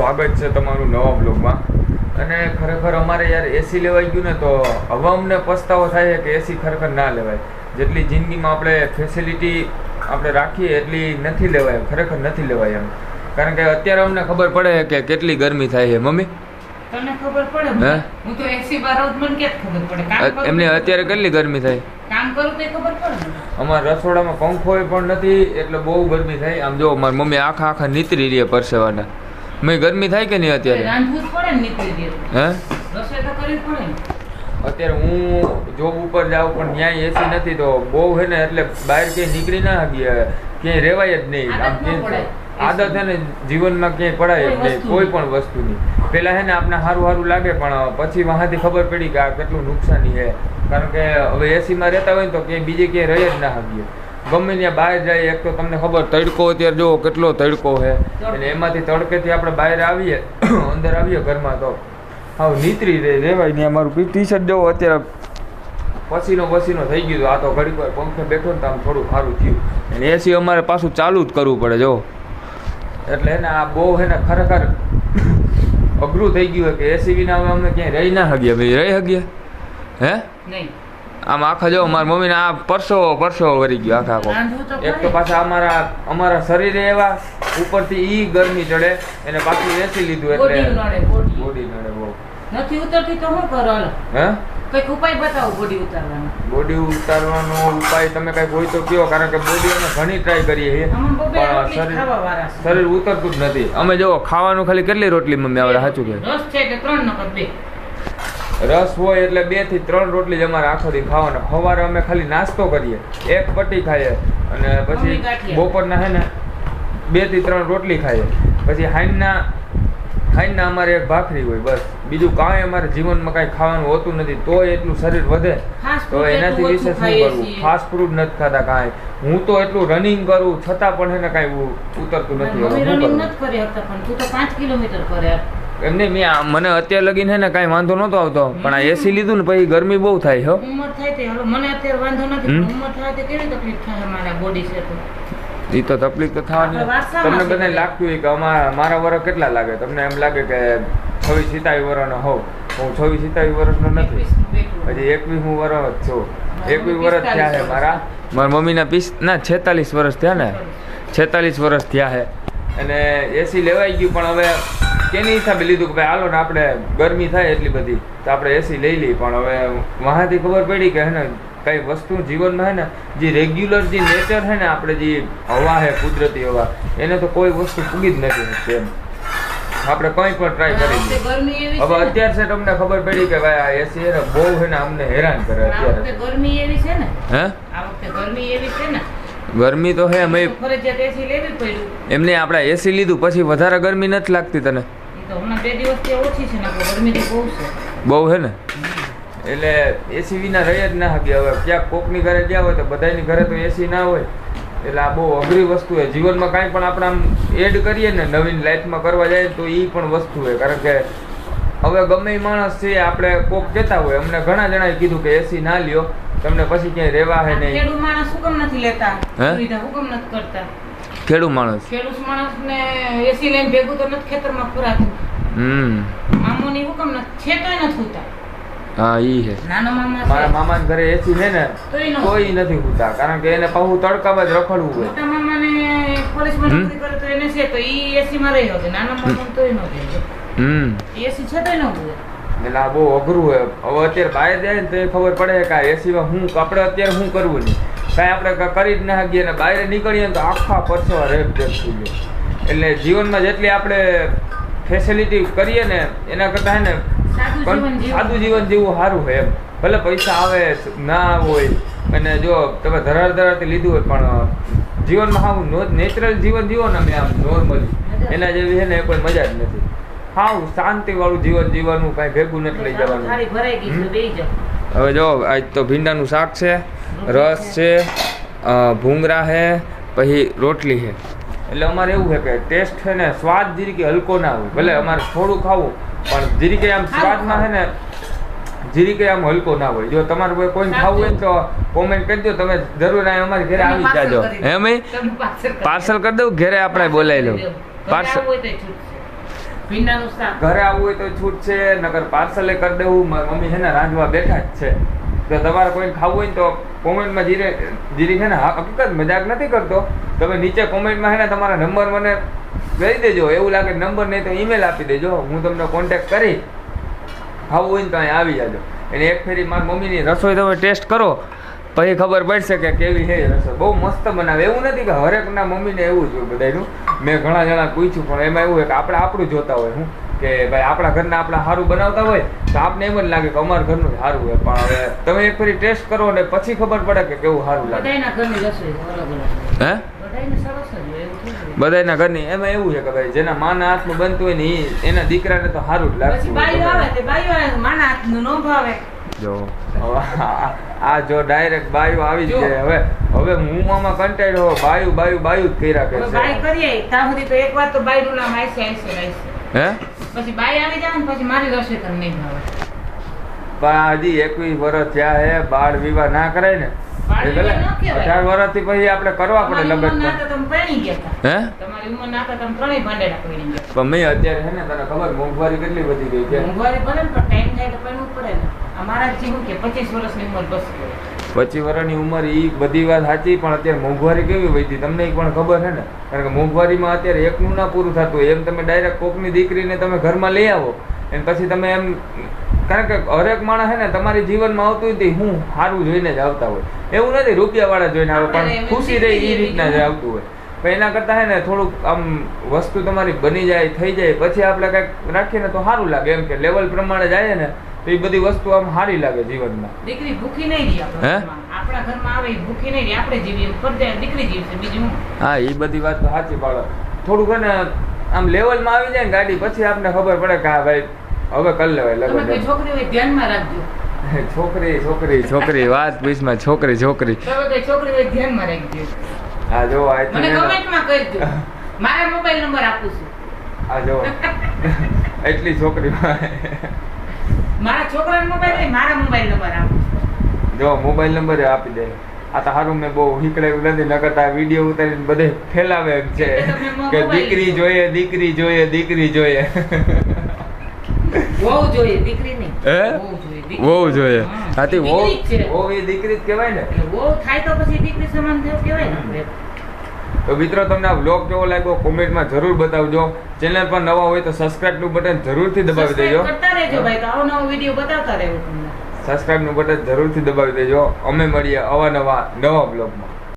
સ્વાગત છે તમારું નવા બ્લોગમાં. અને ખરેખર અમારે યાર એસી લેવાઈ ગયું ને તો હવે અમને પસ્તાવો થાય છે કે એસી ખરેખર ના લેવાય. જેટલી જિંદગીમાં આપણે ફેસિલિટી આપણે રાખીએ એટલી નથી લેવાય ખરેખર નથી લેવાય એમ. કારણ કે અત્યારે અમને ખબર પડે કે કેટલી ગરમી થાય છે મમ્મી? તને ખબર પડે? હે? તો એસી બાર મને ક્યાં ખબર પડે? એમને અત્યારે કેટલી ગરમી થાય? કામ કરું તો ખબર પડે. અમારા રસોડામાં પંખો પણ નથી એટલે બહુ ગરમી થાય. આમ જો મારી મમ્મી આખા આખા નીતરી રહી પરસેવાના. મેં ગરમી થાય કે નહીં અત્યારે? રાંધવું પડે ને નીકળી દે હે? રસોઈ તો કરવી પડે અત્યારે હું જોબ ઉપર જાઉં પણ ન્યાય એસી નથી તો બહુ હે ને એટલે બહાર ક્યાંય નીકળી ના શકીએ. ક્યાંય રેવાય જ નહીં. આમ આદત ક્યાંય આદત હે ને જીવનમાં ક્યાંય પડાય જ નહીં. કોઈ પણ વસ્તુની પહેલાં હે ને આપણે સારું સારું લાગે પણ પછી વાંથી ખબર પડી કે આ કેટલું નુકસાની છે કારણ કે હવે એસીમાં રહેતા હોય ને તો ક્યાંય બીજે ક્યાંય રહી જ ના શકીએ. ગમે ત્યાં બહાર જાય, એક તો તમને ખબર, તડકો અત્યારે જુઓ કેટલો તડકો છે. અને એમાંથી તડકેથી આપણે બહાર આવીએ, અંદર આવીએ ઘરમાં તો. હાવ નીતરી રહે, રેવાય ને અમારું ટી શર્ટ જોવો અત્યારે પસીનો પસીનો થઈ ગયું આ તો ઘડીક વાર પંખે બેઠો ને તો આમ થોડું સારું થયું. અને એસી અમારે પાછું ચાલુ જ કરવું પડે જો એટલે એને આ બહુ હે ને ખરેખર અઘરું થઈ ગયું કે એસી વિના અમે ક્યાંય રહી ના શકીએ. ભાઈ, રહી શકીએ? હે? નહીં. આમ આખા જો મારા મમ્મીને આ પરસો પરસો વરી ગયો આખા આખો. એક તો પાછા અમારા અમારા શરીરે એવા ઉપરથી ઈ ગરમી ચડે એને પાછું વેચી લીધું બોડી એટલે નડે બોડી નડે બહુ. નથી ઉતરતી તો શું કરો હે? કંઈક ઉપાય બતાવો બોડી ઉતારવાનો. બોડી ઉતારવાનો ઉપાય તમે કઈ હોય તો કયો કારણ કે બોડી અમે ઘણી ટ્રાય કરીએ પણ શરીર શરીર ઉતરતું જ નથી. અમે જો ખાવાનું ખાલી કેટલી રોટલી મમ્મી આવડે સાચું કે? રસ છે કે ત્રણ નકર બે. રસ હોય એટલે બેથી ત્રણ રોટલી જ અમારે આખો દી ખાવાના. સવારે અમે ખાલી નાસ્તો કરીએ. એક પટ્ટી ખાઈએ અને પછી બપોરના હે ને બેથી ત્રણ રોટલી ખાઈએ. પછી હાઈના હાઈના અમારે એક ભાખરી હોય બસ. બીજું કાંઈ અમારે જીવનમાં કાંઈ ખાવાનું હોતું નથી. તોય એટલું શરીર વધે. તો એનાથી વિશેષ વિશે શું કરવું. ફાસ્ટ ફૂડ નથી ખાતા કાંઈ. હું તો એટલું રનિંગ કરું છતાં પણ હે ને કાંઈ ઉતરતું નથી રનિંગ નથી કરી શકતા પણ તું તો પાંચ કિલોમીટર કરે એમને મેં મને અત્યારે લગીને ને કાંઈ વાંધો નહોતો આવતો પણ આ એસી લીધું ને પછી ગરમી બહુ થાય હો. ઉંમર થાય તે હાલો મને અત્યારે વાંધો નથી ઉંમર થાય તે કેવી તકલીફ થાય મારા બોડી છે તો? એ તો તકલીફ તો થવાની તમને બધા બધાને લાગતું હોય કે અમારા મારા વર્ષ કેટલા લાગે? તમને એમ લાગે કે છવ્વીસ સિત્તાવીસ વર્ષનો હોવ હું છવ્વીસ સિત્તાવીસ વર્ષનો નથી. હજી એકવીસ હું વર્ષ જ છું. એકવીસ વર્ષ થયા છે મારા. મારા મમ્મીના પીસ ના છેતાલીસ વર્ષ થયા ને. છેતાલીસ. વર્ષ થયા છે. અને એસી લેવાઈ ગયું પણ હવે કેની હિસાબે લીધું કે ભાઈ હાલો ને આપણે ગરમી થાય એટલી બધી તો આપણે એસી લઈ લઈએ. પણ હવે વહાથી ખબર પડી કે હે ને કઈ વસ્તુ જીવનમાં હે ને જે રેગ્યુલર જે નેચર છે ને આપણે જે હવા હે કુદરતી હવા એને તો કોઈ વસ્તુ પૂગી જ નથી એમ. આપણે કંઈ પણ ટ્રાય કરી હવે અત્યાર છે તમને ખબર પડી કે ભાઈ આ એસી હે ને બહુ છે ને અમને હેરાન કરે અત્યારે. ગરમી એવી છે ને? હે? આ વખતે ગરમી એવી છે ને? ગરમી તો હે મેં તો ફરજિયાત એસી લેવી પડ્યું. એમને આપણે એસી લીધું પછી વધારે ગરમી નથી લાગતી તને? બહુ છે. ને? એટલે એસી વિના રહી જ ના શકીએ. હવે ક્યાંક કોકની ઘરે ગયા હોય તો બધાની ઘરે તો એસી ના હોય. એટલે આ બહુ અઘરી વસ્તુ છે. જીવનમાં કાંઈ પણ આપણે આમ એડ કરીએ ને નવીન લાઈફમાં કરવા જાય તો એ પણ વસ્તુ છે. કારણ કે હવે ગમે માણસ છે આપણે કોક કહેતા હોય. અમને ઘણા જણાએ કીધું કે એસી ના લ્યો. તમને પછી ક્યાંય રહેવા હે નહીં. ખેડૂત માણસ હુકમ નથી લેતા. હે? સુવિધા હુકમ નથી કરતા. ખેડૂત માણસ? ખેડૂત માણસ ને એસી લઈને ભેગું તો નથી ખેતરમાં ફરાતું હમ. હુકમ હા ઈ નાનો મામા મારા મામાના ઘરે એસી છે ને કોઈ નથી હોતા કારણ કે એને પાછું તડકામાં જ રખડવું હોય. મોટા મામાને પોલીસમાં નોકરી કરે તો એને છે તો ઈ એસી માં રહી શકે. નાના મામા તોય ન હમ. એસી છે તોય ન હોય. એટલે આ બહુ અઘરું હોય. હવે અત્યારે બહાર જાય ને તો એ ખબર પડે કે આ એસીમાં હું આપણે અત્યારે શું કરવું નહીં. કાંઈ આપણે કરી જ ના શકીએ અને બહાર નીકળીએ તો આખા પરસો રેપ રેપ થઈ એટલે જીવનમાં જેટલી આપણે ફેસિલિટી કરીએ ને એના કરતાં હે ને સાદું જીવન જીવવું. સારું હોય એમ. ભલે પૈસા આવે ના હોય અને જો તમે ધરાર ધરારથી લીધું હોય પણ જીવનમાં હાવ નેચરલ જીવન જીવો ને અમે આમ નોર્મલી એના જેવી છે ને એ કોઈ મજા જ નથી. હાવ શાંતિવાળું જીવન જીવવાનું કાંઈ ભેગું નથી લઈ જવાનું. હવે જો આજ તો ભીંડાનું શાક છે રસ છે. ભૂંગરા છે પછી રોટલી છે. એટલે અમારે એવું છે કે ટેસ્ટ છે ને સ્વાદ જીરીકે હલકો ના હોય. ભલે અમારે થોડું ખાવું પણ જીરીકે આમ સ્વાદમાં છે ને જીરીકે આમ હલકો ના હોય. જો તમારે કોઈ કોઈને ખાવું હોય તો કોમેન્ટ કરજો તમે જરૂર અહીં અમારી ઘરે આવી જાજો. હે મેં પાર્સલ કરી દઉં? ઘરે આપણે બોલાવી લઉં ઘરે પાર્સલ આવવું હોય તોય છૂટ છે. ભીંડાનું શાક. ઘરે આવવું હોય તો છૂટ છે નગર પાર્સલે કરી દેવું. મમ્મી છે ને રાંધવા બેઠા જ છે. તો તમારે કોઈને ખાવું હોય ને તો કોમેન્ટમાં જીરે જીરી છે ને હકીકત મજાક નથી કરતો. તમે નીચે કોમેન્ટમાં છે ને તમારા નંબર મને કરી દેજો. એવું લાગે નંબર નહીં તો ઈમેલ આપી દેજો. હું તમને કોન્ટેક્ટ કરી ખાવું હોય ને તો અહીં આવી જાજો. એને એક ફેરી મારી મમ્મીની રસોઈ તમે ટેસ્ટ કરો, પછી ખબર પડશે કે કેવી છે રસોઈ. બહુ મસ્ત બનાવે. એવું નથી કે હરેકના મમ્મીને એવું જ બધાનું મેં ઘણા જણા પૂછ્યું, પણ એમાં એવું હોય કે આપણે આપણું જોતા હોય. હું કે ભાઈ આપણા ઘરના આપણા સારું બનાવતા હોય તો આપને એમ જ લાગે કે અમારા ઘરનું સારું હોય. પણ હવે તમે એક ફરી ટેસ્ટ કરો ને પછી ખબર પડે કે કેવું સારું લાગે. હે. બધાના ઘરની. એમાં એવું છે કે ભાઈ જેના માના હાથનું બનતું હોય ને એના દીકરાને તો સારું જ લાગતું જો આ- જો ડાયરેક્ટ બાયુ આવી જ જો. હવે હવે હવે મુંહમાં કંટાળ્યો બાયું બાયું બાયું જ કર્યા રાખે છે બાય કરીએ ત્યાં સુધી તો એક વાર તો બાયુ નામ આયસે આયસે હે? પછી બાઈ આવી જાય ને પછી મારી રસોઈ તમને નહીં ભાવે. પણ હજી એકવીસ વર્ષ થયા હે બાળ વિવાહ ના કરાય ને? અઢાર વર્ષ વર્ષથી પછી આપણે કરવા પડે લગ્ન હે? પણ મેં અત્યારે છે ને તને ખબર મોંઘવારી કેટલી વધી ગઈ છે? મોંઘવારી બને પણ ટાઈમ થાય તો પડે ને. અમારા જીવ કે પચીસ વર્ષની ઉંમર બસ. પચીસ વર્ષની ઉંમર એ બધી વાત સાચી પણ અત્યારે મોંઘવારી કેવી વધી? તમને ઈ પણ ખબર છે ને? કારણ કે મોંઘવારીમાં અત્યારે એકનું ના પૂરું થતું હોય. એમ તમે ડાયરેક્ટ કોકની દીકરીને તમે ઘરમાં લઈ આવો. અને પછી તમે એમ કારણ કે હરેક માણસ છે ને તમારી જીવનમાં આવતું હોય તે હું સારું જોઈને જ આવતા હોય. એવું નથી રૂપિયાવાળા જોઈને આવે પણ ખુશી રહે એ રીતના જ આવતું હોય. પણ એના કરતાં છે ને થોડુંક આમ વસ્તુ તમારી બની જાય થઈ જાય. પછી આપણે કંઈક રાખીએ ને તો સારું લાગે. એમ કે લેવલ પ્રમાણે જાય ને તો એ બધી વસ્તુ આમ સારી લાગે જીવનમાં. દીકરી ભૂખી નહીં રહી આપણા ઘરમાં. આપણા ઘરમાં આવે ભૂખી નહીં રહી. આપણે જીવીએ ફરજિયાત દીકરી જીવશે બીજું હા? એ બધી વાત સાચી બાળક થોડુંક છે ને આમ લેવલમાં આવી જાય ને ગાડી પછી આપને ખબર પડે કે હા ભાઈ હવે કર લેવાય લગન છોકરી હોય ધ્યાનમાં રાખજો. છોકરી છોકરી છોકરી વાત બીચમાં છોકરી છોકરી. છોકરી હોય ધ્યાનમાં રાખજો. આ જો આ મને કમેન્ટમાં કહેજો. મારા મોબાઈલ નંબર આપું છું. આ જો. એટલી છોકરી મારા છોકરાનો મોબાઈલ નહીં મારા મોબાઈલ નંબર આપો. જો મોબાઈલ નંબર આપી દે. આ તો સારું મેં બહુ હીકળેલું નથી નકર તો આ વીડિયો ઉતારીને બધે ફેલાવે એમ છે. કે દીકરી જોઈએ દીકરી જોઈએ દીકરી જોઈએ. વહુ જોઈએ દીકરી નહીં. હે? વહુ જોઈએ દીકરી. વહુ જોઈએ. વહુ? એ દીકરી જ કહેવાય ને. વહુ થાય તો પછી દીકરી સમાન થયું કહેવાય ને. તો મિત્રો તમને આ વ્લોગ કેવો લાગ્યો કોમેન્ટમાં જરૂર બતાવજો. ચેનલ પર નવા હોય તો સબસ્ક્રાઇબનું બટન જરૂરથી દબાવી દેજો. કરતા રહેજો ભાઈ તો આવો નવો વીડિયો બતાવતા રહેવું તમને. સબસ્ક્રાઇબ બટન જરૂરથી દબાવી દેજો. અમે મળીએ અવાનવા નવા બ્લોગમાં